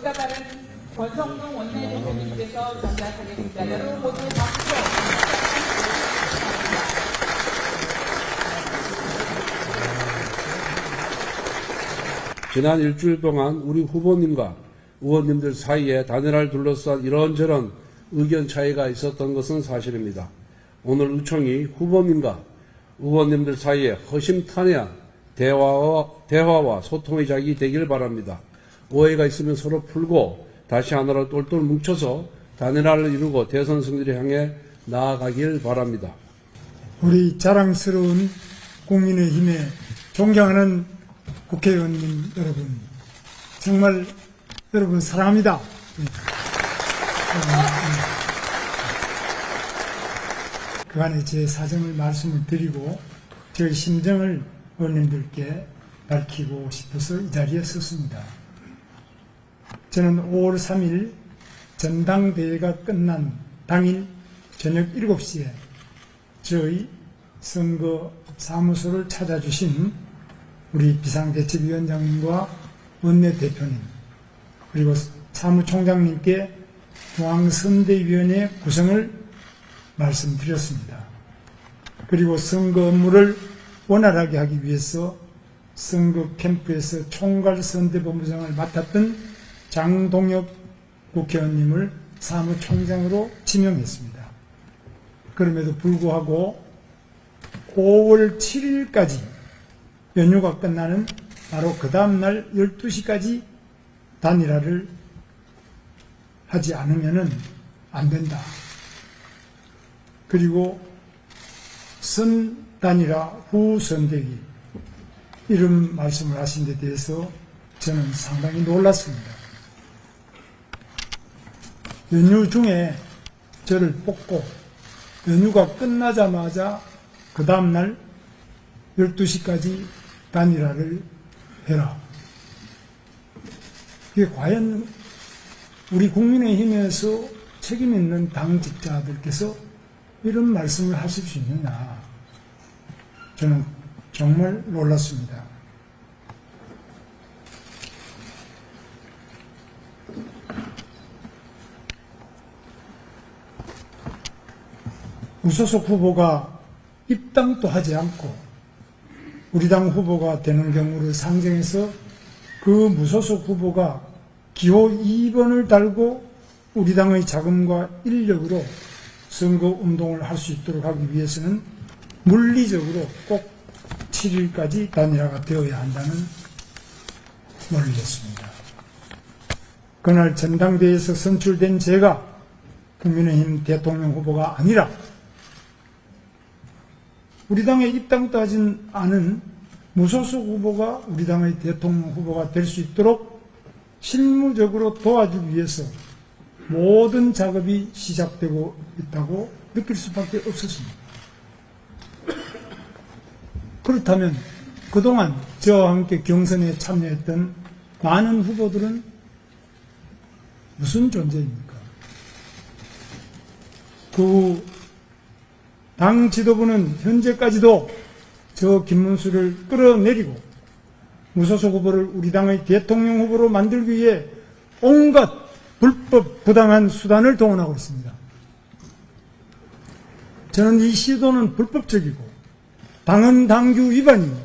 보다 다른 권성동 원내대표님께서 전달하겠습니다. 여러분 모두 박수. 지난 일주일 동안 우리 후보님과 의원님들 사이에 단일화를 둘러싼 이런저런 의견 차이가 있었던 것은 사실입니다. 오늘 의총이 후보님과 의원님들 사이에 허심탄회한 대화와, 대화와 소통의 장이 되길 바랍니다. 오해가 있으면 서로 풀고 다시 하나로 똘똘 뭉쳐서 단일화를 이루고 대선 승리를 향해 나아가길 바랍니다. 우리 자랑스러운 국민의힘에 존경하는 국회의원님 여러분, 정말 여러분 사랑합니다. 네. 그간의 제 사정을 말씀을 드리고 저의 심정을 의원님들께 밝히고 싶어서 이 자리에 섰습니다. 저는 5월 3일 전당대회가 끝난 당일 저녁 7시에 저희 선거 사무소를 찾아주신 우리 비상대책위원장님과 원내대표님 그리고 사무총장님께 중앙선대위원회 구성을 말씀드렸습니다. 그리고 선거 업무를 원활하게 하기 위해서 선거 캠프에서 총괄선대본부장을 맡았던 장동혁 국회의원님을 사무총장으로 지명했습니다. 그럼에도 불구하고 5월 7일까지 연휴가 끝나는 바로 그 다음날 12시까지 단일화를 하지 않으면 안 된다. 그리고 선 단일화 후 선대위 이런 말씀을 하신 데 대해서 저는 상당히 놀랐습니다. 연휴 중에 저를 뽑고 연휴가 끝나자마자 그 다음날 12시까지 단일화를 해라. 이게 과연 우리 국민의힘에서 책임 있는 당직자들께서 이런 말씀을 하실 수 있느냐. 저는 정말 놀랐습니다. 무소속 후보가 입당도 하지 않고 우리 당 후보가 되는 경우를 상정해서 그 무소속 후보가 기호 2번을 달고 우리 당의 자금과 인력으로 선거 운동을 할 수 있도록 하기 위해서는 물리적으로 꼭 7일까지 단일화가 되어야 한다는 논리였습니다. 그날 전당대회에서 선출된 제가 국민의힘 대통령 후보가 아니라 우리 당에 입당도 하진 않은 무소속 후보가 우리 당의 대통령 후보가 될 수 있도록 실무적으로 도와주기 위해서 모든 작업이 시작되고 있다고 느낄 수밖에 없었습니다. 그렇다면 그동안 저와 함께 경선에 참여했던 많은 후보들은 무슨 존재입니까? 그 당 지도부는 현재까지도 저 김문수를 끌어내리고 무소속 후보를 우리 당의 대통령 후보로 만들기 위해 온갖 불법 부당한 수단을 동원하고 있습니다. 저는 이 시도는 불법적이고 당헌 당규 위반이며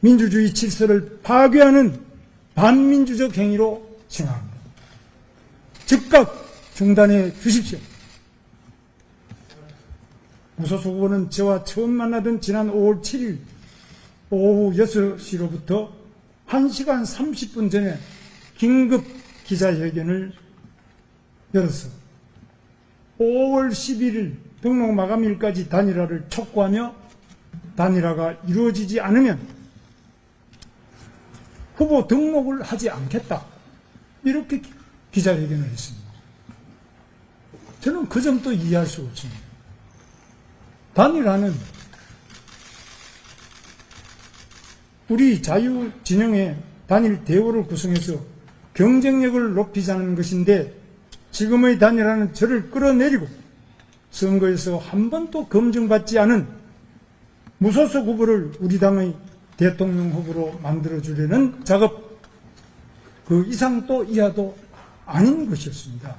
민주주의 질서를 파괴하는 반민주적 행위로 생각합니다. 즉각 중단해 주십시오. 무소속 후보는 저와 처음 만나던 지난 5월 7일 오후 6시로부터 1시간 30분 전에 긴급 기자회견을 열어서 5월 11일 등록 마감일까지 단일화를 촉구하며 단일화가 이루어지지 않으면 후보 등록을 하지 않겠다. 이렇게 기- 기자회견을 했습니다. 저는 그 점도 이해할 수 없습니다. 단일화는 우리 자유 진영의 단일 대우를 구성해서 경쟁력을 높이자는 것인데 지금의 단일화는 저를 끌어내리고 선거에서 한 번도 검증받지 않은 무소속 후보를 우리 당의 대통령 후보로 만들어주려는 작업 그 이상도 이하도 아닌 것이었습니다.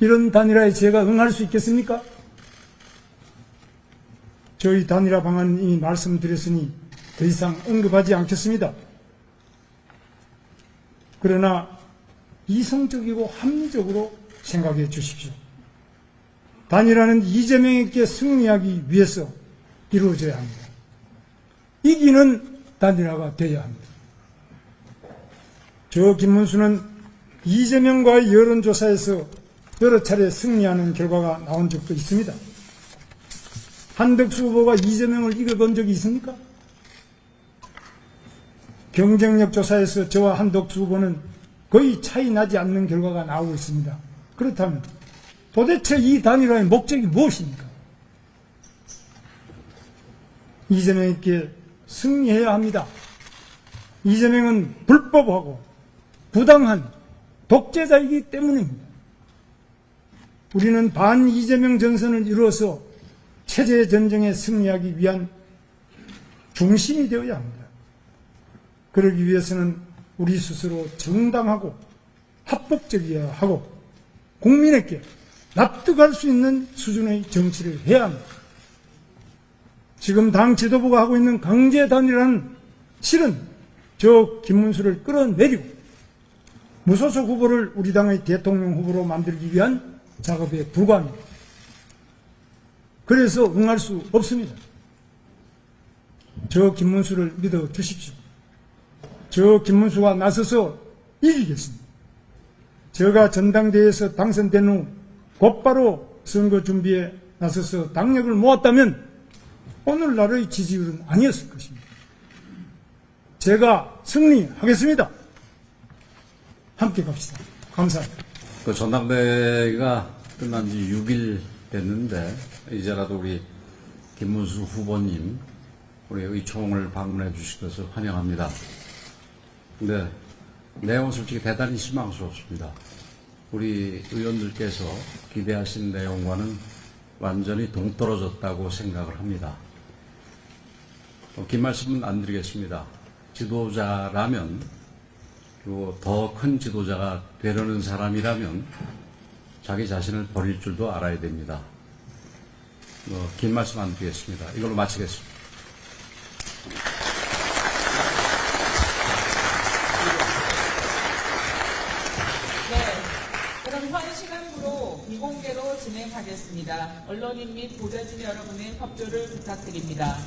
이런 단일화에 제가 응할 수 있겠습니까? 저희 단일화 방안 이미 말씀드렸으니 더 이상 언급하지 않겠습니다. 그러나 이성적이고 합리적으로 생각해 주십시오. 단일화는 이재명에게 승리하기 위해서 이루어져야 합니다. 이기는 단일화가 되어야 합니다. 저 김문수는 이재명과의 여론조사에서 여러 차례 승리하는 결과가 나온 적도 있습니다. 한덕수 후보가 이재명을 이겨본 적이 있습니까? 경쟁력 조사에서 저와 한덕수 후보는 거의 차이 나지 않는 결과가 나오고 있습니다. 그렇다면 도대체 이 단일화의 목적이 무엇입니까? 이재명에게 승리해야 합니다. 이재명은 불법하고 부당한 독재자이기 때문입니다. 우리는 반 이재명 전선을 이루어서 체제 전쟁에 승리하기 위한 중심이 되어야 합니다. 그러기 위해서는 우리 스스로 정당하고 합법적이어야 하고 국민에게 납득할 수 있는 수준의 정치를 해야 합니다. 지금 당 지도부가 하고 있는 강제 단일화는 실은 저 김문수를 끌어내리고 무소속 후보를 우리 당의 대통령 후보로 만들기 위한 작업에 불과합니다. 그래서 응할 수 없습니다. 저 김문수를 믿어 주십시오. 저 김문수가 나서서 이기겠습니다. 제가 전당대회에서 당선된 후 곧바로 선거 준비에 나서서 당력을 모았다면 오늘날의 지지율은 아니었을 것입니다. 제가 승리하겠습니다. 함께 갑시다. 감사합니다. 그 전당대회가 끝난 지 6일 됐는데 이제라도 우리 김문수 후보님 우리 의총을 방문해 주신 것을 환영합니다. 근데 내용은 솔직히 대단히 실망스럽습니다. 우리 의원들께서 기대하신 내용과는 완전히 동떨어졌다고 생각을 합니다. 어, 긴 말씀은 안 드리겠습니다. 지도자라면 그리고 더 큰 지도자가 되려는 사람이라면 자기 자신을 버릴 줄도 알아야 됩니다. 어, 긴 말씀 안 드리겠습니다. 이걸로 마치겠습니다. 네. 그럼 현 시간부로 비공개로 진행하겠습니다. 언론인 및 보좌진 여러분의 협조를 부탁드립니다.